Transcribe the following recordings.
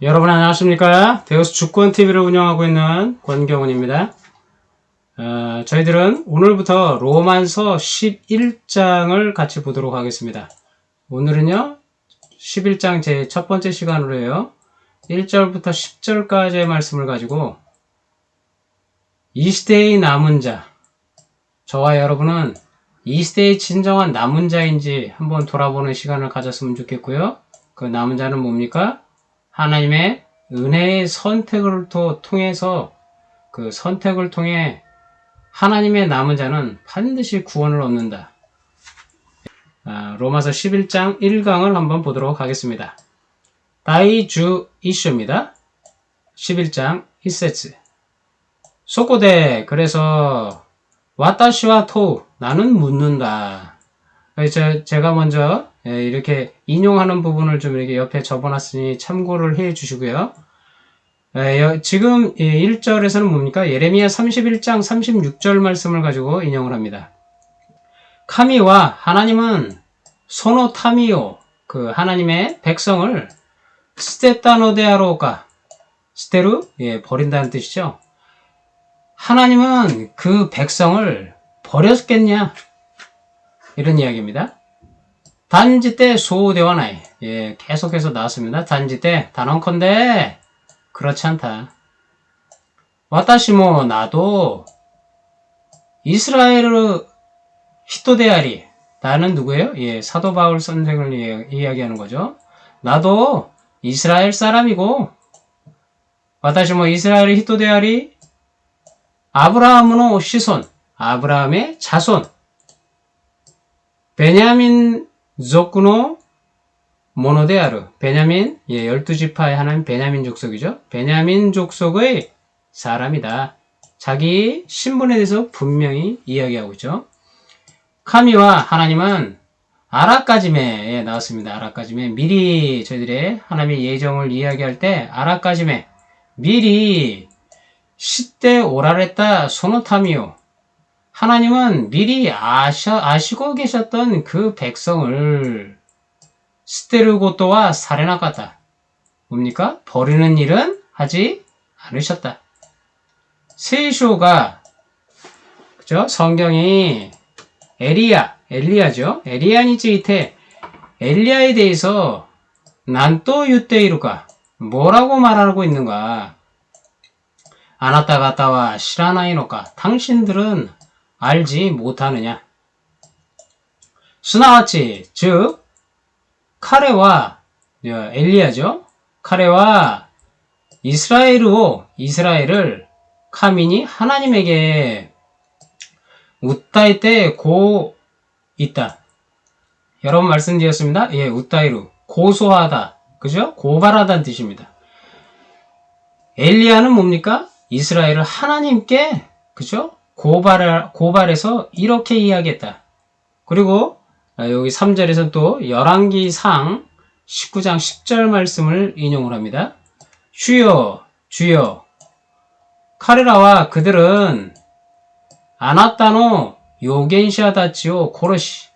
여러분 안녕하십니까? 데우스 주권TV를 운영하고 있는 권경훈입니다. 어, 저희들은 오늘부터 로만서 11장을 같이 보도록 하겠습니다. 오늘은요, 11장 제 첫 번째 시간으로요, 1절부터 10절까지의 말씀을 가지고 이 시대의 남은 자, 저와 여러분은 이 시대의 진정한 남은 자인지 한번 돌아보는 시간을 가졌으면 좋겠고요. 그 남은 자는 뭡니까? 하나님의 은혜의 선택을 또 통해서 그 선택을 통해 하나님의 남은 자는 반드시 구원을 얻는다. 아, 로마서 11장 1강을 한번 보도록 하겠습니다. 다이 주 이슈입니다. 11장 1세츠 소코데 그래서 와타시와 토 나는 묻는다. 제, 제가 먼저 예, 이렇게 인용하는 부분을 좀 이렇게 옆에 접어놨으니 참고를 해 주시고요. 예, 지금 1절에서는 뭡니까? 예레미야 31장 36절 말씀을 가지고 인용을 합니다. 카미와 하나님은 소노 타미오 그 하나님의 백성을 스테타노데아로가 스테루 예, 버린다는 뜻이죠. 하나님은 그 백성을 버렸겠냐? 이런 이야기입니다. 단지 때 소대와 나이. 예, 계속해서 나왔습니다. 단지 때 단언컨대 그렇지 않다. 와타시모 나도 이스라엘의 히토데아리 나는 누구예요? 예, 사도 바울 선생을 이야기하는 거죠. 나도 이스라엘 사람이고 와타시모 이스라엘의 히토데아리 아브라함의 시손 아브라함의 자손 베냐민 조쿠노 모노데아르 베냐민 예, 12지파의 하나님 베냐민 족속이죠. 베냐민 족속의 사람이다. 자기 신분에 대해서 분명히 이야기하고 있죠. 카미와 하나님은 아라까짐에 나왔습니다. 아라까짐에 미리 저희들의 하나님의 예정을 이야기할 때 아라까짐에 미리 시대 오라랬다 소노타미오 하나님은 미리 아셔, 아시고 계셨던 그 백성을 스테르고토와 사레나가다. 뭡니까? 버리는 일은 하지 않으셨다. 세이쇼가 그죠? 성경이 에리야, 엘리야죠. 에리아니지 이테 엘리야에 대해서 난 또 유대이루가 뭐라고 말하고 있는가? 아나타 가타와 시라나이노가 당신들은 알지 못하느냐? 수나와치, 즉, 카레와 엘리야죠. 카레와 이스라엘로 이스라엘을 카민이 하나님에게 웃다이 때고 있다. 여러 번 말씀드렸습니다. 예, 웃다이루 고소하다. 그죠? 고발하다는 뜻입니다. 엘리야는 뭡니까? 이스라엘을 하나님께 그죠? 고발을, 고발해서 이렇게 이야기했다. 그리고 아, 여기 3절에서 또 열왕기상 19장 10절 말씀을 인용을 합니다. 주여, 주여, 카레라와 그들은 아나타노 요겐시아다치오 코르시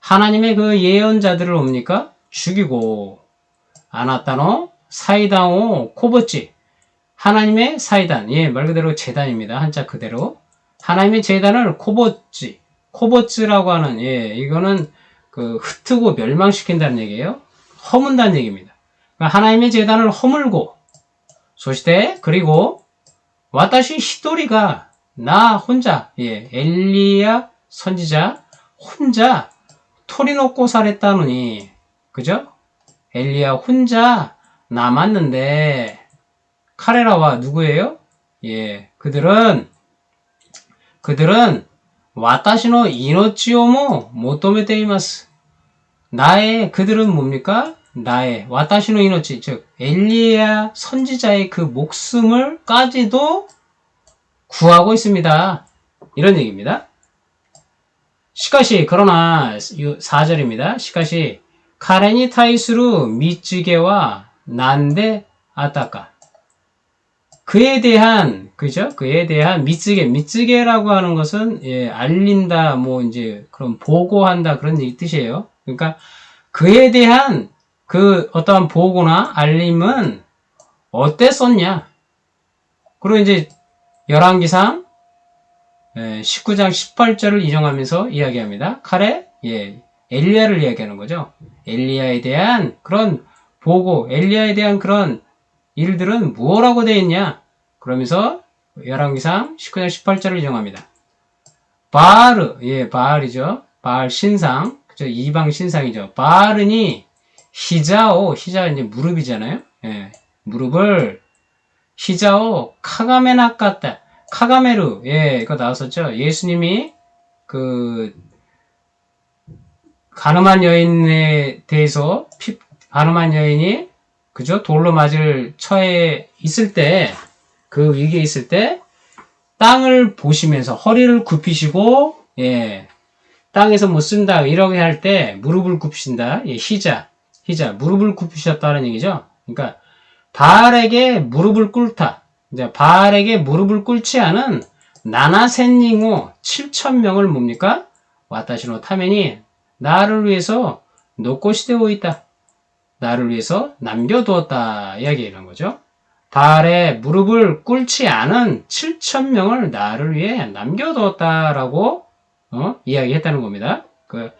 하나님의 그 예언자들을 옵니까? 죽이고 아나타노 사이당오 코버치 하나님의 사이단 예말 그대로 재단입니다 한자 그대로 하나님의 재단을 코보츠, 코보츠라고 하는, 예, 이거는 그 흩트고 멸망시킨다는 얘기예요. 허문다는 얘기입니다. 그러니까 하나님의 재단을 허물고, 소시대, 그리고, 와타시 히토리가 나 혼자, 예, 엘리야 선지자 혼자 토리 놓고 살했다느니, 그죠? 엘리야 혼자 남았는데, 카레라와 누구예요? 예, 그들은 그들은 모토메테이마스. 나의 그들은 뭡니까? 나의 와타시노 이노치 즉 엘리야 선지자의 그 목숨을까지도 구하고 있습니다. 이런 얘기입니다. 시카시 그러나 4절입니다. 시카시 카레니 타이스루 미츠게와 난데 아타카 그에 대한 그죠? 그에 대한 미쓰게 미쓰게라고 하는 것은 예, 알린다 뭐 이제 그런 보고한다 그런 뜻이에요. 그러니까 그에 대한 그 어떠한 보고나 알림은 어땠었냐? 그리고 이제 열왕기상 19장 18절을 인용하면서 이야기합니다. 칼에 예, 엘리야를 이야기하는 거죠. 엘리야에 대한 그런 보고 엘리야에 대한 그런 일들은 무엇라고 되어 있냐? 그러면서 열왕기상 19장 18절을 인용합니다. 바르, 예, 바알이죠. 바알 신상, 그죠? 이방 신상이죠. 바알은이 히자오, 히자 이제 무릎이잖아요. 예, 무릎을 히자오 카가메나 깠다. 카가메르, 예, 이거 나왔었죠. 예수님이 그 가늠한 여인에 대해서 피, 가늠한 여인이 그죠? 돌로 맞을 처해 있을 때, 그 위기에 있을 때, 땅을 보시면서 허리를 굽히시고, 예, 땅에서 못 쓴다, 이렇게 할 때, 무릎을 굽히신다, 예, 희자, 희자, 무릎을 굽히셨다는 얘기죠. 그러니까, 바알에게 무릎을 꿇다. 이제 바알에게 무릎을 꿇지 않은 나나센닝호 7천명을 뭡니까? 와타시노 타면이 나를 위해서 놓고 시대고 있다. 나를 위해서 남겨두었다. 이야기하는 거죠. 바알에 무릎을 꿇지 않은 7천 명을 나를 위해 남겨두었다라고 어? 이야기했다는 겁니다. 그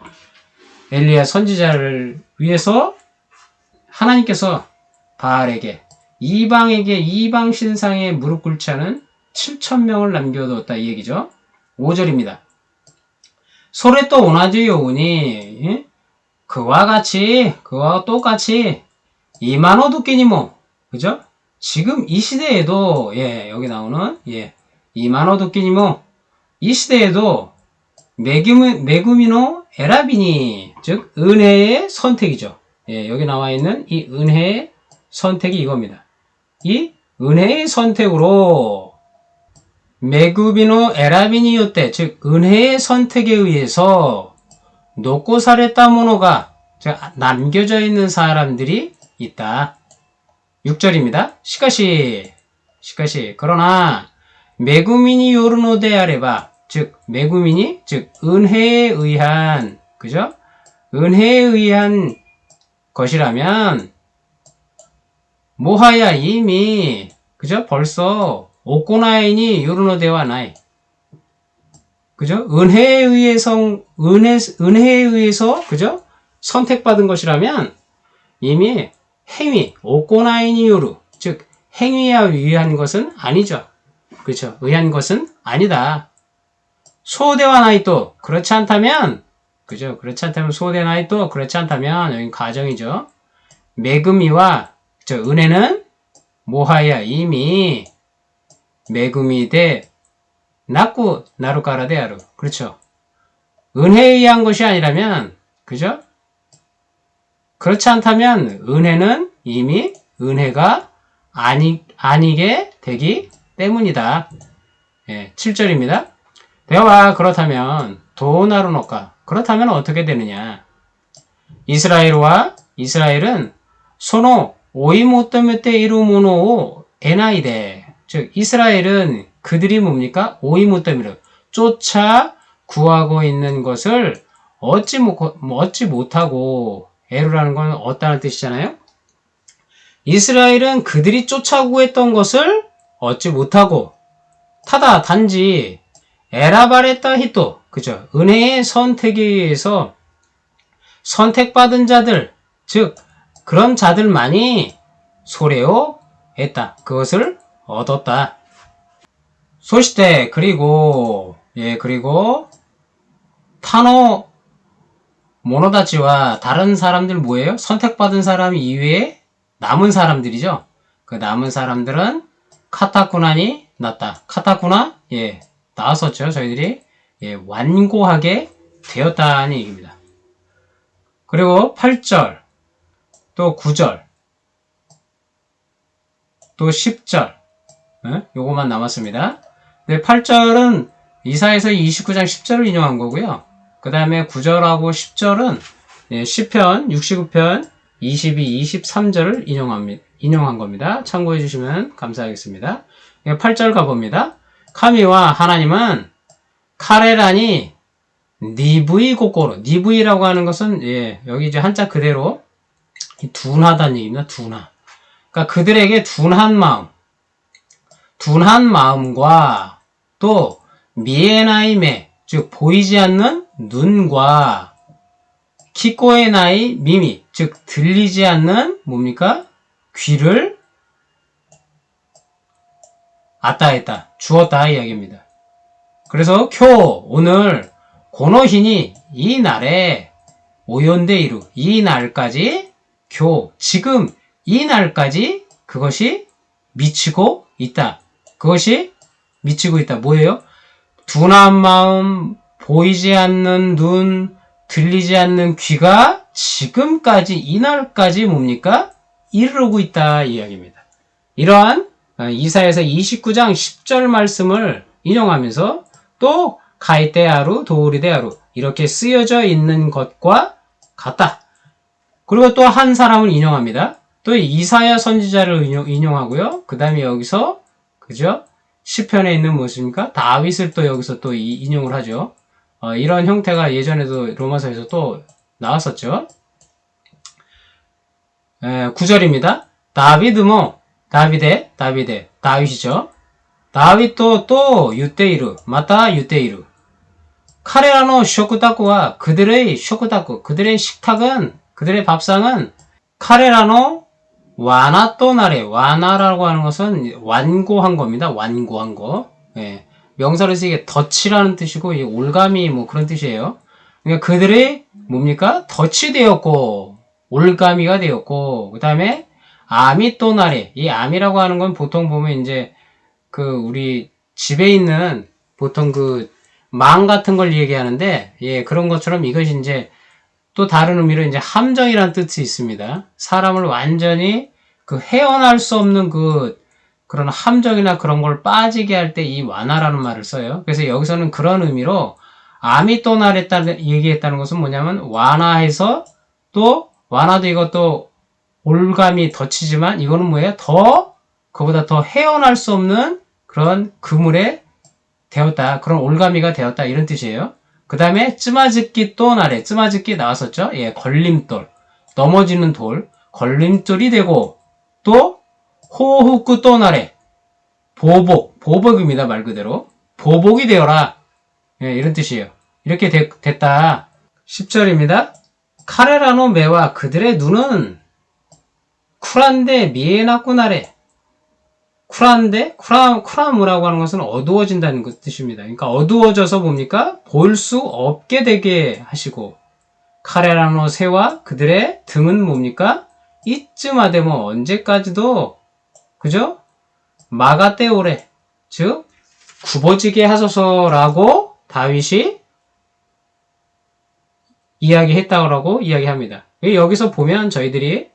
엘리야 선지자를 위해서 하나님께서 바알에게 이방에게 이방 신상에 무릎 꿇지 않은 7천 명을 남겨두었다 이 얘기죠. 5절입니다. 소레 또 오나지 요우니 그와 같이 그와 똑같이 이만호 도끼니모 그죠? 지금 이 시대에도 예 여기 나오는 예 이만호 도끼니모 이 시대에도 메구미, 메구미노 에라비니 즉 은혜의 선택이죠. 예 여기 나와 있는 이 은혜의 선택이 이겁니다. 이 은혜의 선택으로 메구비노 에라비니요 때, 즉 은혜의 선택에 의해서 놓고 살했다 모노가 남겨져 있는 사람들이 있다. 6절입니다. 시카시, 시카시, 그러나 메구민이 요르노데 아레바, 즉 메구민이, 즉 은혜에 의한, 그죠? 은혜에 의한 것이라면 모하야 이미 그죠? 벌써 오코나인이 요르노데와 나이 그죠? 은혜에 의해서 은혜 은혜에 의해서 그죠? 선택받은 것이라면 이미 행위 오코나인이 요르 즉 행위에 의한 것은 아니죠. 그렇죠? 의한 것은 아니다. 소대와 나이도 그렇지 않다면 그죠? 그렇지 않다면 소대 나이도 그렇지 않다면 여기 가정이죠. 매금이와 저 은혜는 모하야 이미 매금이 돼 낳고 나루가라 데아루 그렇죠. 은혜에 의한 것이 아니라면 그죠? 그렇지 않다면 은혜는 이미 은혜가 아니 아니게 되기 때문이다. 예, 7절입니다. 대화 그렇다면 도나루노까 그렇다면 어떻게 되느냐? 이스라엘과 이스라엘은 소노 오이모토메테 이루모노 에나이데 즉 이스라엘은 그들이 뭡니까 오이모토미르 쫓아 구하고 있는 것을 얻지 못 얻지 못하고 에루라는 건 얻다는 뜻이잖아요. 이스라엘은 그들이 쫓아 구했던 것을 얻지 못하고 타다 단지 에라바레타 히토 그죠 은혜의 선택에 의해서 선택받은 자들 즉 그런 자들만이 소레오 했다. 그것을 얻었다. 소시대 그리고 예 그리고 타노 모노다치와 다른 사람들 뭐예요? 선택받은 사람 이외에 남은 사람들이죠. 그 남은 사람들은 카타쿠나니 났다. 카타쿠나 예 나왔었죠. 저희들이 예 완고하게 되었다는 얘기입니다. 그리고 8절 또 9절, 또 10절, 네? 요거만 남았습니다. 네, 8절은 이사에서 29장 10절을 인용한 거고요. 그 다음에 9절하고 10절은 네, 10편, 69편, 22, 23절을 인용합니다. 인용한 겁니다. 참고해 주시면 감사하겠습니다. 8절 가봅니다. 카미와 하나님은 카레라니 니브이 고꼬로 니브이라고 하는 것은 예, 여기 이제 한자 그대로 둔하다는 얘기입니다. 둔하. 그러니까 그들에게 둔한 마음, 둔한 마음과 또 미에나임에 즉 보이지 않는 눈과 키코의 나이 미미 즉 들리지 않는 뭡니까 귀를 아따했다 주었다 이야기입니다. 그래서 쿄 오늘 고노히니 이 날에 오연데이루 이 날까지 교 지금 이 날까지 그것이 미치고 있다. 그것이 미치고 있다. 뭐예요? 둔한 마음, 보이지 않는 눈, 들리지 않는 귀가 지금까지 이 날까지 뭡니까? 이르고 있다 이야기입니다. 이러한 어, 이사에서 29장 10절 말씀을 인용하면서 또 가이테아루 도우리데아루 이렇게 쓰여져 있는 것과 같다. 그리고 또 한 사람을 인용합니다. 또 이사야 선지자를 인용, 하고요 그 다음에 여기서 그죠? 시편에 있는 무엇입니까? 다윗을 또 여기서 또 인용을 하죠. 어, 이런 형태가 예전에도 로마서에서 또 나왔었죠. 에, 9절입니다. 다비드 뭐 다비데 다비데 다윗이죠. 다윗도 또 유테이르 마타 유테이르 카레라노 쇼크다쿠와 그들의 쇼크다쿠 그들의 식탁은 그들의 밥상은 카레라노 와나또나레 와나라고 하는 것은 완고한 겁니다. 완고한 거. 예. 명사로 쓰기에 덫이라는 뜻이고 이 올감이 뭐 그런 뜻이에요. 그러니까 그들의 뭡니까? 덫이 되었고 올가미가 되었고 그 다음에 아미 또나레 이 아미라고 하는 건 보통 보면 이제 그 우리 집에 있는 보통 그 망 같은 걸 얘기하는데 예 그런 것처럼 이것이 이제 또 다른 의미로 이제 함정이라는 뜻이 있습니다. 사람을 완전히 그 헤어날 수 없는 그 그런 함정이나 그런 걸 빠지게 할 때 이 완화라는 말을 써요. 그래서 여기서는 그런 의미로 암이 또 나랬다 얘기했다는 것은 뭐냐면 완화해서 또 완화도 이것도 올감이 덧치지만 이거는 뭐예요? 더 그보다 더 헤어날 수 없는 그런 그물에 되었다. 그런 올가미가 되었다. 이런 뜻이에요. 그 다음에 쯔마즈기 또 나래. 쯔마즈기 나왔었죠? 예, 걸림돌. 넘어지는 돌. 걸림돌이 되고 또 호후쿠 또 나래. 보복. 보복입니다. 말 그대로. 보복이 되어라. 예, 이런 뜻이에요. 이렇게 되, 됐다. 10절입니다. 카레라노 메와 그들의 눈은 쿨한데 미에나꾸나래. 쿨한데 쿨함, 쿨함이라고 하는 것은 어두워진다는 것 뜻입니다. 그러니까 어두워져서 뭡니까? 볼 수 없게 되게 하시고 카레라노 새와 그들의 등은 뭡니까? 이쯤하되 뭐 언제까지도 그죠? 마가떼오레 즉 굽어지게 하소서라고 다윗이 이야기했다고 이야기합니다. 여기서 보면 저희들이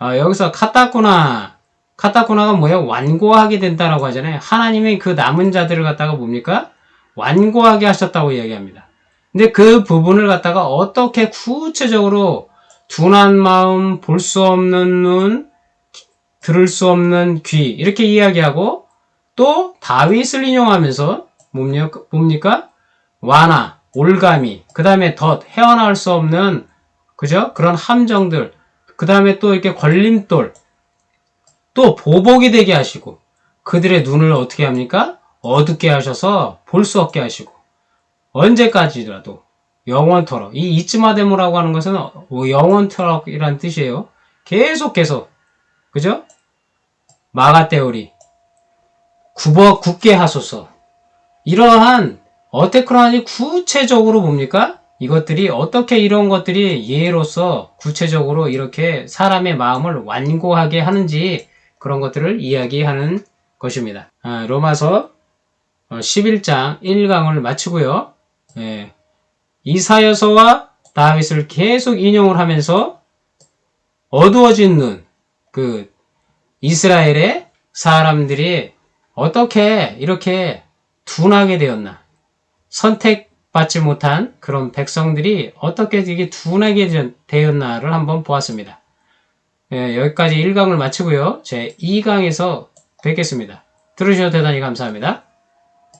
어, 여기서 카타쿠나 카타쿠나가 뭐예요? 완고하게 된다라고 하잖아요. 하나님이 그 남은 자들을 갖다가 뭡니까? 완고하게 하셨다고 이야기합니다. 근데 그 부분을 갖다가 어떻게 구체적으로 둔한 마음, 볼 수 없는 눈, 들을 수 없는 귀 이렇게 이야기하고 또 다윗을 인용하면서 뭡니까? 완화, 올가미, 그 다음에 덧, 헤어나올 수 없는 그죠? 그런 함정들, 그 다음에 또 이렇게 걸림돌, 또 보복이 되게 하시고 그들의 눈을 어떻게 합니까? 어둡게 하셔서 볼 수 없게 하시고 언제까지라도 영원토록 이 이츠마데모라고 하는 것은 영원토록이라는 뜻이에요. 계속해서 그죠? 마가떼오리 굽어 굳게 하소서 이러한 어테크라니 구체적으로 뭡니까? 이것들이 어떻게 이런 것들이 예로서 구체적으로 이렇게 사람의 마음을 완고하게 하는지 그런 것들을 이야기하는 것입니다. 아, 로마서 11장 어, 1강을 마치고요. 예, 이사여서와 다윗을 계속 인용을 하면서 어두워진 눈, 그 이스라엘의 사람들이 어떻게 이렇게 둔하게 되었나? 선택받지 못한 그런 백성들이 어떻게 이게 둔하게 되었나를 한번 보았습니다. 예, 여기까지 1강을 마치고요. 제 2강에서 뵙겠습니다. 들으셔서 대단히 감사합니다.